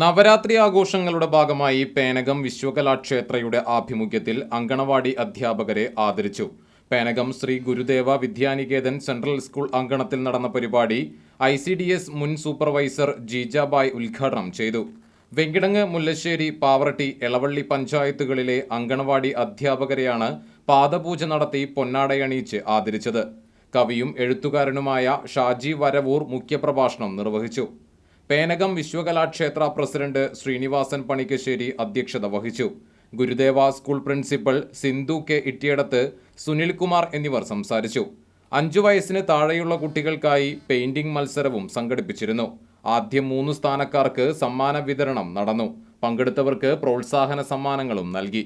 നവരാത്രി ആഘോഷങ്ങളുടെ ഭാഗമായി പേനകം വിശ്വകലാക്ഷേത്രയുടെ ആഭിമുഖ്യത്തിൽ അങ്കണവാടി അധ്യാപകരെ ആദരിച്ചു. പേനകം ശ്രീ ഗുരുദേവ വിദ്യാനികേതൻ സെൻട്രൽ സ്കൂൾ അങ്കണത്തിൽ നടന്ന പരിപാടി ഐ സി ഡി എസ് മുൻ സൂപ്പർവൈസർ ജീജാബായ് ഉദ്ഘാടനം ചെയ്തു. വെങ്കിടങ്ങ് മുല്ലശ്ശേരി പാവറട്ടി എളവള്ളി പഞ്ചായത്തുകളിലെ അങ്കണവാടി അധ്യാപകരെയാണ് പാദപൂജ നടത്തി പൊന്നാടയണിയിച്ച് ആദരിച്ചത്. കവിയും എഴുത്തുകാരനുമായ ഷാജി വരവൂർ മുഖ്യപ്രഭാഷണം നിർവഹിച്ചു. പേനകം വിശ്വകലാക്ഷേത്ര പ്രസിഡന്റ് ശ്രീനിവാസൻ പണിക്കശ്ശേരി അധ്യക്ഷത വഹിച്ചു. Gurudeva school principal Sindhu K Ittiyadath Sunilkumar എന്നിവർ സംസാരിച്ചു. അഞ്ചു വയസ്സിന് താഴെയുള്ള കുട്ടികൾക്കായി പെയിന്റിംഗ് മത്സരവും സംഘടിപ്പിച്ചിരുന്നു. ആദ്യ മൂന്ന് സ്ഥാനക്കാർക്ക് സമ്മാന വിതരണം നടന്നു. പങ്കെടുത്തവർക്ക് പ്രോത്സാഹന സമ്മാനങ്ങളും നൽകി.